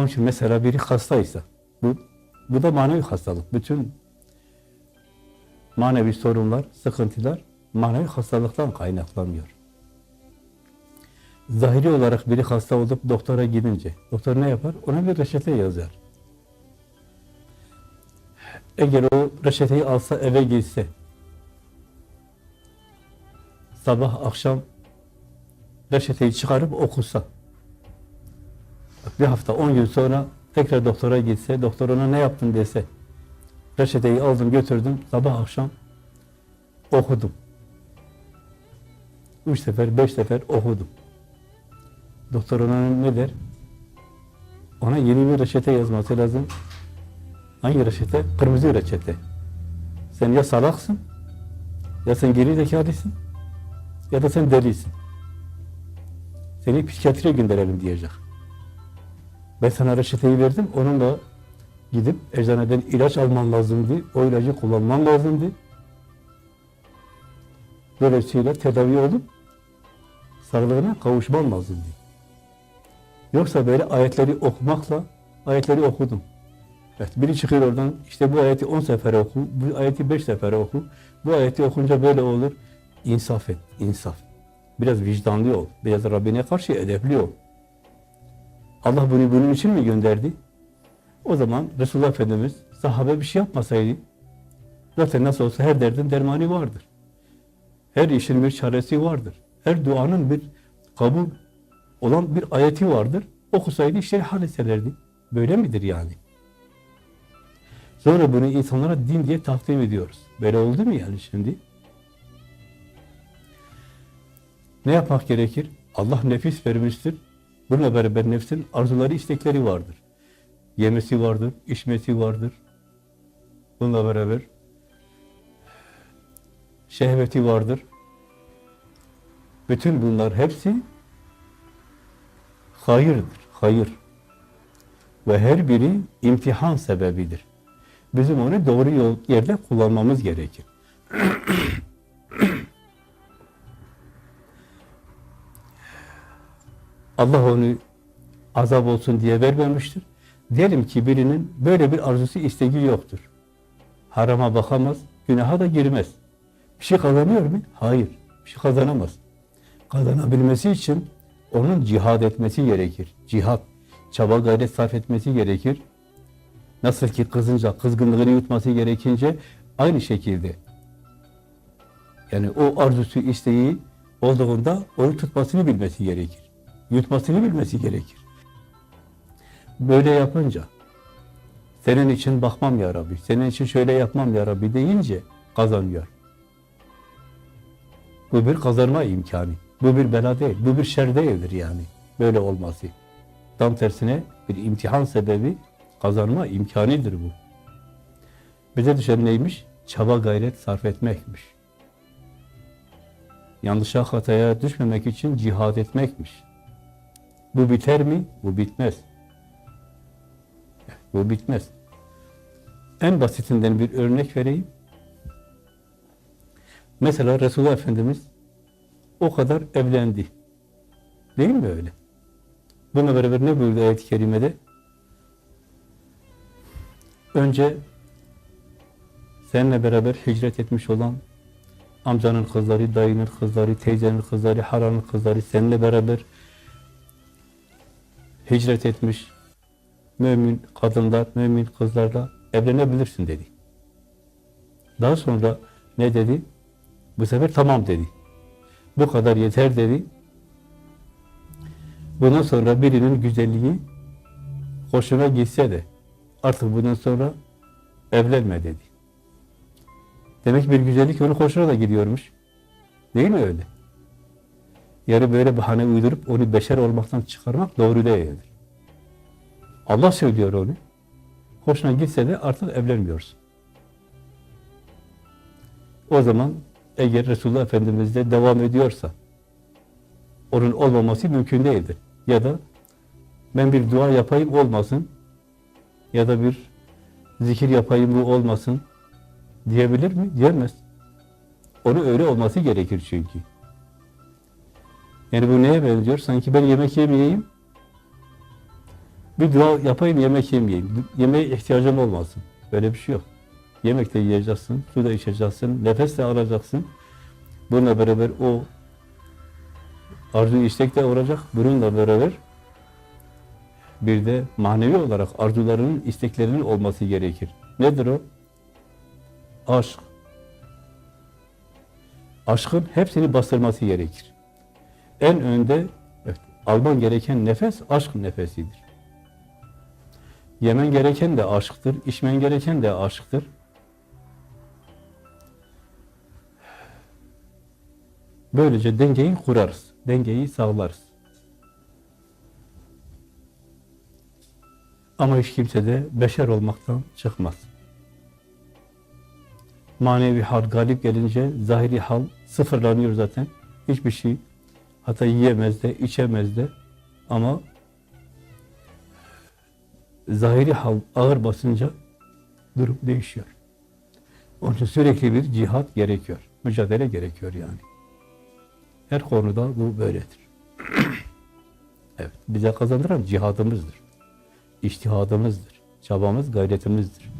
Onun için mesela biri hastaysa, bu, bu da manevi hastalık. Bütün manevi sorunlar, sıkıntılar manevi hastalıktan kaynaklanıyor. Zahiri olarak biri hasta olup doktora gidince, doktor ne yapar? Ona bir reçete yazar. Eğer o reçeteyi alsa eve gitse, sabah akşam reçeteyi çıkarıp okusa, bir hafta, on gün sonra tekrar doktora gitse, doktor ona ne yaptın dese, reçeteyi aldım götürdüm, sabah akşam okudum. Üç sefer, beş sefer okudum. Doktor ona ne der? Ona yeni bir reçete yazması lazım. Hangi reçete? Kırmızı reçete. Sen ya salaksın, ya sen geri zekalısın, ya da sen delisin. Seni psikiyatriye gönderelim diyecek. Ben sana reçeteyi verdim, onunla gidip eczaneden ilaç alman lazımdı, o ilacı kullanman lazımdı. Dolayısıyla tedavi olup sağlığına kavuşman lazımdı. Yoksa böyle ayetleri okumakla ayetleri okudum. Evet, biri çıkıyor oradan, işte bu ayeti 10 sefer oku, bu ayeti 5 sefer oku, bu ayeti okunca böyle olur. İnsaf et, insaf. Biraz vicdanlı ol, biraz Rabbine karşı edepli ol. Allah bunu bunun için mi gönderdi? O zaman Resulullah Efendimiz sahabe bir şey yapmasaydı, zaten nasıl olsa her derdin dermanı vardır. Her işin bir çaresi vardır. Her duanın bir kabul olan bir ayeti vardır. Okusaydı işleri hallederdi. Böyle midir yani? Sonra bunu insanlara din diye takdim ediyoruz. Böyle oldu mu yani şimdi? Ne yapmak gerekir? Allah nefis vermiştir. Bununla beraber nefsin arzuları, istekleri vardır. Yemesi vardır, içmesi vardır. Bununla beraber şehveti vardır. Bütün bunlar hepsi hayırdır, hayır. Ve her biri imtihan sebebidir. Bizim onu doğru yol, yerde kullanmamız gerekir. Allah onu azap olsun diye vermemiştir. Diyelim ki birinin böyle bir arzusu, isteği yoktur. Harama bakamaz, günaha da girmez. Bir şey kazanıyor mu? Hayır, bir şey kazanamaz. Kazanabilmesi için onun cihad etmesi gerekir. Cihad, çaba gayret sarf etmesi gerekir. Nasıl ki kızınca, kızgınlığını yutması gerekince aynı şekilde. Yani o arzusu, isteği olduğunda onu tutmasını bilmesi gerekir. Yutmasını bilmesi gerekir. Böyle yapınca senin için bakmam ya Rabbi, senin için şöyle yapmam ya Rabbi deyince kazanıyor. Bu bir kazanma imkanı. Bu bir bela değil, bu bir şer değildir yani. Böyle olması. Tam tersine bir imtihan sebebi kazanma imkanıdır bu. Bize düşen neymiş? Çaba gayret sarf etmekmiş. Yanlışa hataya düşmemek için cihad etmekmiş. Bu biter mi? Bu bitmez. Bu bitmez. En basitinden bir örnek vereyim. Mesela Resulullah Efendimiz o kadar evlendi. Değil mi öyle? Bununla beraber ne buyurdu ayet-i kerimede? Önce seninle beraber hicret etmiş olan amcanın kızları, dayının kızları, teyzenin kızları, haranın kızları seninle beraber hicret etmiş mümin kadınlar, mümin kızlarla evlenebilirsin dedi. Daha sonra ne dedi? Bu sefer tamam dedi. Bu kadar yeter dedi. Bundan sonra birinin güzelliği hoşuna gitse de artık bundan sonra evlenme dedi. Demek bir güzellik onun hoşuna da gidiyormuş. Değil mi öyle? Yani böyle bahane uydurup onu beşer olmaktan çıkarmak doğru değildir. Allah söylüyor onu. Hoşuna gitse de artık evlenmiyorsun. O zaman eğer Resulullah Efendimiz de devam ediyorsa onun olmaması mümkün değildir. Ya da ben bir dua yapayım olmasın ya da bir zikir yapayım bu olmasın diyebilir mi? Diyemez. Onu öyle olması gerekir çünkü. Yani bu neye benziyor? Sanki ben yemek yemeyeyim, Bir dua yapayım, yemek yemeyeyim. Yemeğe ihtiyacım olmasın. Böyle bir şey yok. Yemek de yiyeceksin, su da içeceksin, nefes de alacaksın. Bununla beraber o arzu istek de olacak. Bununla beraber bir de manevi olarak arzularının, isteklerinin olması gerekir. Nedir o? Aşk. Aşkın hepsini bastırması gerekir. En önde evet, alman gereken nefes aşk nefesidir. Yemen gereken de aşktır, içmen gereken de aşktır. Böylece dengeyi kurarız, dengeyi sağlarız. Ama hiç kimse de beşer olmaktan çıkmaz. Manevi hal galip gelince zahiri hal sıfırlanıyor zaten. Hiçbir şey hatta yiyemez de, içemez de ama zahiri hal ağır basınca durum değişiyor. Onun için sürekli bir cihat gerekiyor. Mücadele gerekiyor yani. Her konuda bu böyledir. evet, bize kazandıran cihadımızdır. İçtihadımızdır. Çabamız, gayretimizdir.